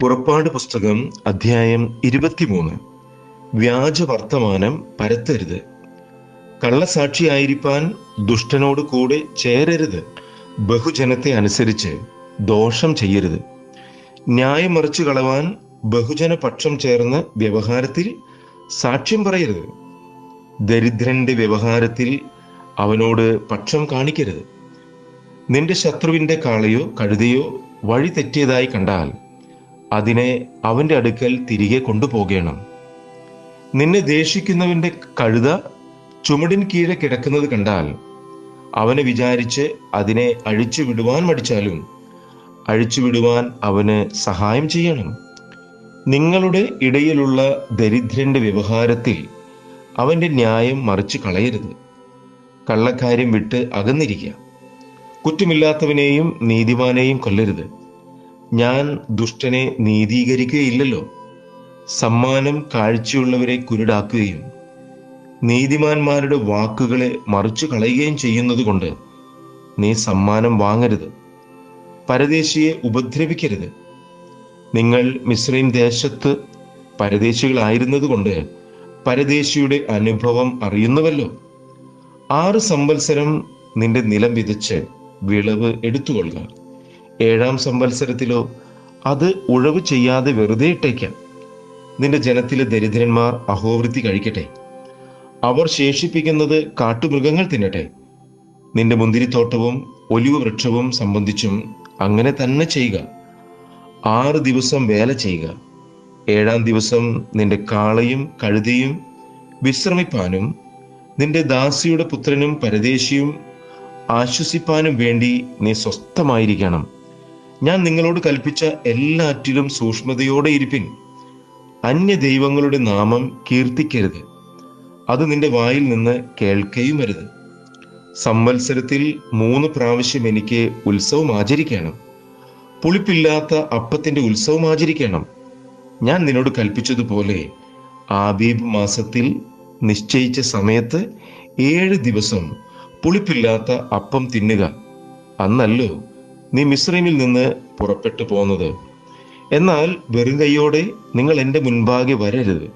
പുറപ്പാട് പുസ്തകം അധ്യായം ഇരുപത്തിമൂന്ന്. വ്യാജ വർത്തമാനം പരത്തരുത്. കള്ളസാക്ഷിയായിരിക്കാൻ ദുഷ്ടനോട് കൂടെ ചേരരുത്. ബഹുജനത്തെ അനുസരിച്ച് ദോഷം ചെയ്യരുത്. ന്യായം മറിച്ചു കളവാൻ ബഹുജന പക്ഷം ചേർന്ന് വ്യവഹാരത്തിൽ സാക്ഷ്യം പറയരുത്. ദരിദ്രന്റെ വ്യവഹാരത്തിൽ അവനോട് പക്ഷം കാണിക്കരുത്. നിന്റെ ശത്രുവിന്റെ കാളയോ കഴുതയോ വഴി തെറ്റിയതായി കണ്ടാൽ അതിനെ അവന്റെ അടുക്കൽ തിരികെ കൊണ്ടുപോകണം. നിന്നെ ദേഷിക്കുന്നവന്റെ കഴുത ചുമടിൻ കീഴെ കിടക്കുന്നത് കണ്ടാൽ അവനെ വിചാരിച്ച് അതിനെ അഴിച്ചു വിടുവാൻ മടിച്ചാലും അഴിച്ചു വിടുവാൻ അവന് സഹായം ചെയ്യണം. നിങ്ങളുടെ ഇടയിലുള്ള ദരിദ്രന്റെ വ്യവഹാരത്തിൽ അവന്റെ ന്യായം മറിച്ചു കളയരുത്. കള്ളക്കാര്യം വിട്ട് അകന്നിരിക്കുക. കുറ്റമില്ലാത്തവനെയും നീതിമാനെയും കൊല്ലരുത്. ഞാൻ ദുഷ്ടനെ നീതീകരിക്കുകയില്ലല്ലോ. സമ്മാനം കാഴ്ചയുള്ളവരെ കുരുടാക്കുകയും നീതിമാന്മാരുടെ വാക്കുകളെ മറിച്ചു കളയുകയും ചെയ്യുന്നത് കൊണ്ട് നീ സമ്മാനം വാങ്ങരുത്. പരദേശിയെ ഉപദ്രവിക്കരുത്. നിങ്ങൾ മിശ്രീം ദേശത്ത് പരദേശികളായിരുന്നതുകൊണ്ട് പരദേശിയുടെ അനുഭവം അറിയുന്നുവല്ലോ. ആറ് സംവത്സരം നിന്റെ നിലം വിതച്ച് വിളവ് എടുത്തുകൊള്ളുക. ഏഴാം സംവത്സരത്തിലോ അത് ഉഴവ് ചെയ്യാതെ വെറുതെ ഇട്ടേക്കാം. നിന്റെ ജനത്തിലെ ദരിദ്രന്മാർ അഹോവൃത്തി കഴിക്കട്ടെ. അവർ ശേഷിപ്പിക്കുന്നത് കാട്ടുമൃഗങ്ങൾ തിന്നട്ടെ. നിന്റെ മുന്തിരിത്തോട്ടവും ഒലിവ് വൃക്ഷവും സംബന്ധിച്ചും അങ്ങനെ തന്നെ ചെയ്യുക. ആറ് ദിവസം വേല ചെയ്യുക. ഏഴാം ദിവസം നിന്റെ കാളയും കഴുതയും വിശ്രമിപ്പാനും നിന്റെ ദാസിയുടെ പുത്രനും പരദേശിയും ആശ്വസിപ്പാനും വേണ്ടി നീ സ്വസ്ഥമായിരിക്കണം. ഞാൻ നിങ്ങളോട് കൽപ്പിച്ച എല്ലാറ്റിലും സൂക്ഷ്മതയോടെ ഇരിപ്പിൻ. അന്യ ദൈവങ്ങളുടെ നാമം കീർത്തിക്കരുത്. അത് നിന്റെ വായിൽ നിന്ന് കേൾക്കുകയും വരുത് സംവത്സരത്തിൽ മൂന്ന് പ്രാവശ്യം എനിക്ക് ഉത്സവം ആചരിക്കണം. പുളിപ്പില്ലാത്ത അപ്പത്തിന്റെ ഉത്സവം ആചരിക്കണം. ഞാൻ നിന്നോട് കൽപ്പിച്ചതുപോലെ ആബീബ് മാസത്തിൽ നിശ്ചയിച്ച സമയത്ത് ഏഴ് ദിവസം പുളിപ്പില്ലാത്ത അപ്പം തിന്നുക. അന്നല്ലോ നീ മിശ്രമിൽ നിന്ന് പുറപ്പെട്ടു പോന്നത്. എന്നാൽ വെറും കൈയോടെ നിങ്ങൾ എന്റെ മുൻപാകെ വരരുത്.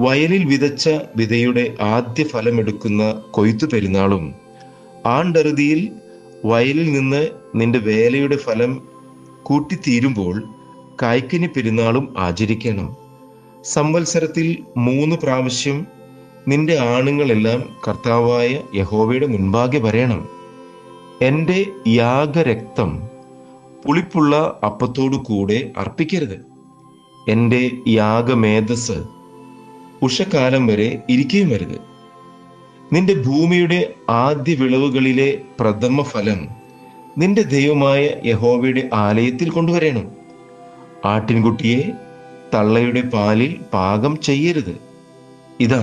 വയലിൽ വിതച്ച വിതയുടെ ആദ്യ ഫലമെടുക്കുന്ന കൊയ്ത്തു പെരുന്നാളും ആണ്ടറുതിയിൽ വയലിൽ നിന്ന് നിന്റെ വേലയുടെ ഫലം കൂട്ടിത്തീരുമ്പോൾ കായ്ക്കനി പെരുന്നാളും ആചരിക്കണം. സംവത്സരത്തിൽ മൂന്ന് പ്രാവശ്യം നിന്റെ ആണുങ്ങളെല്ലാം കർത്താവായ യഹോവയുടെ മുൻപാകെ വരയണം എന്റെ യാഗരക്തം പുളിപ്പുള്ള അപ്പത്തോടു കൂടെ അർപ്പിക്കരുത്. എന്റെ യാഗമേധസ് ഉഷക്കാലം വരെ ഇരിക്കുകയും വരുത്. നിന്റെ ഭൂമിയുടെ ആദ്യ വിളവുകളിലെ പ്രഥമ ഫലം നിന്റെ ദൈവമായ യഹോവയുടെ ആലയത്തിൽ കൊണ്ടുവരണം. ആട്ടിൻകുട്ടിയെ തള്ളയുടെ പാലിൽ പാകം ചെയ്യരുത്. ഇതാ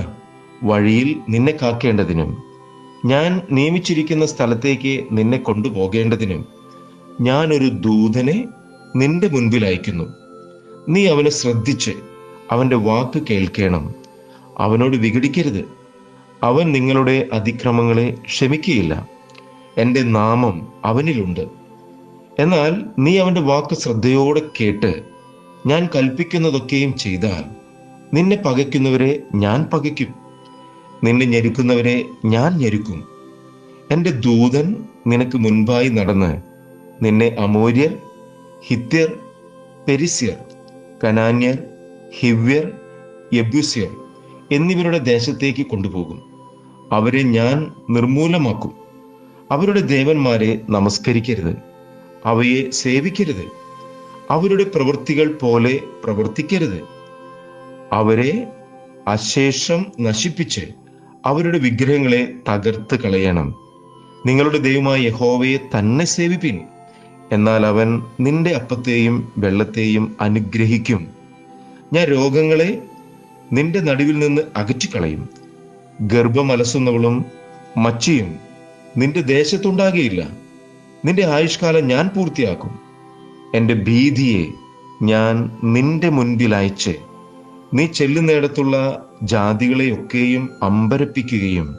വഴിയിൽ നിന്നെ കാക്കേണ്ടതിനും ഞാൻ നിയമിച്ചിരിക്കുന്ന സ്ഥലത്തേക്ക് നിന്നെ കൊണ്ടുപോകേണ്ടതിനും ഞാൻ ഒരു ദൂതനെ നിന്റെ മുൻപിൽ അയക്കുന്നു. നീ അവനെ ശ്രദ്ധിച്ച് അവന്റെ വാക്ക് കേൾക്കണം. അവനോട് വിഘടിക്കരുത്. അവൻ നിങ്ങളുടെ അതിക്രമങ്ങളെ ക്ഷമിക്കുകയില്ല. എന്റെ നാമം അവനിലുണ്ട്. എന്നാൽ നീ അവന്റെ വാക്ക് ശ്രദ്ധയോടെ കേട്ട് ഞാൻ കൽപ്പിക്കുന്നതൊക്കെയും ചെയ്താൽ നിന്നെ പകയ്ക്കുന്നവരെ ഞാൻ പകയ്ക്കും. നിന്നെ ഞെരുക്കുന്നവരെ ഞാൻ ഞെരുക്കും. എന്റെ ദൂതൻ നിനക്ക് മുൻപായി നടന്ന് നിന്നെ അമൂര്യർ ഹിത്യർ പെരിസ്യർ കനാന്യർ ഹിവ്യർ യബ്യുസ്യർ എന്നിവരുടെ ദേശത്തേക്ക് കൊണ്ടുപോകും. അവരെ ഞാൻ നിർമൂലമാക്കും അവരുടെ ദേവന്മാരെ നമസ്കരിക്കരുത്. അവയെ സേവിക്കരുത്. അവരുടെ പ്രവൃത്തികൾ പോലെ പ്രവർത്തിക്കരുത്. അവരെ അശേഷം നശിപ്പിച്ച് അവരുടെ വിഗ്രഹങ്ങളെ തകർത്ത് കളയണം. നിങ്ങളുടെ ദൈവമായ യഹോവയെ തന്നെ സേവിപ്പിൻ. എന്നാൽ അവൻ നിന്റെ അപ്പത്തെയും വെള്ളത്തെയും അനുഗ്രഹിക്കും. ഞാൻ രോഗങ്ങളെ നിന്റെ നടുവിൽ നിന്ന് അകറ്റിക്കളയും. ഗർഭമലസുന്നവളും മച്ചിയും നിന്റെ ദേശത്തുണ്ടാകുകയില്ല നിന്റെ ആയുഷ്കാലം ഞാൻ പൂർത്തിയാക്കും. എന്റെ ഭീതിയെ ഞാൻ നിന്റെ മുൻപിൽ അയച്ച്. നീ ചെല്ലുന്നിടത്തുള്ള ജാതികളെയൊക്കെയും അമ്പരപ്പിക്കുകയും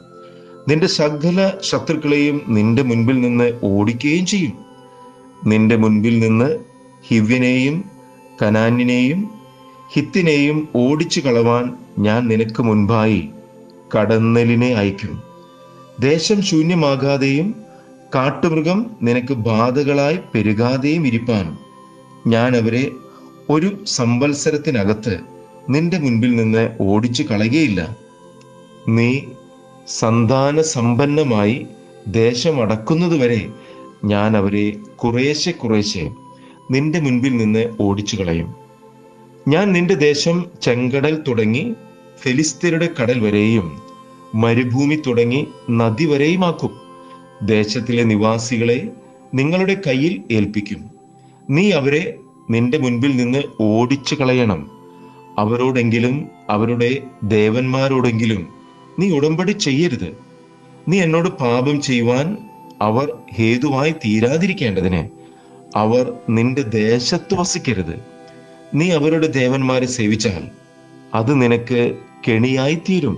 നിന്റെ സകല ശത്രുക്കളെയും നിന്റെ മുൻപിൽ നിന്ന് ഓടിക്കുകയും ചെയ്യും. നിന്റെ മുൻപിൽ നിന്ന് ഹിവ്യനെയും കനാനിനെയും ഹിത്തിനെയും ഓടിച്ചു കളവാൻ ഞാൻ നിനക്ക് മുൻപായി കടന്നലിനെ അയക്കും. ദേശം ശൂന്യമാകാതെയും കാട്ടുമൃഗം നിനക്ക് ബാധകളായി പെരുകാതെയും ഇരിപ്പാൻ ഞാൻ അവരെ ഒരു സംവത്സരത്തിനകത്ത് നിന്റെ മുൻപിൽ നിന്ന് ഓടിച്ചു കളയുകയില്ല. നീ സന്താന സമ്പന്നമായി ദേശമടക്കുന്നതുവരെ ഞാൻ അവരെ കുറേശ്ശെ കുറേശ്ശെ നിന്റെ മുൻപിൽ നിന്ന് ഓടിച്ചു കളയും. ഞാൻ നിന്റെ ദേശം ചെങ്കടൽ തുടങ്ങി ഫെലിസ്തീനയുടെ കടൽ വരെയും മരുഭൂമി തുടങ്ങി നദി വരെയുമാക്കും. ദേശത്തിലെ നിവാസികളെ നിങ്ങളുടെ കയ്യിൽ ഏൽപ്പിക്കും. നീ അവരെ നിന്റെ മുൻപിൽ നിന്ന് ഓടിച്ചു കളയണം. അവരോടെങ്കിലും അവരുടെ ദേവന്മാരോടെങ്കിലും നീ ഉടമ്പടി ചെയ്യരുത്. നീ എന്നോട് പാപം ചെയ്യുവാൻ അവർ ഹേതുവായി തീരാതിരിക്കേണ്ടതിന് അവർ നിന്റെ ദേശത്ത് വസിക്കരുത്. നീ അവരുടെ ദേവന്മാരെ സേവിച്ചാൽ അത് നിനക്ക് കെണിയായി തീരും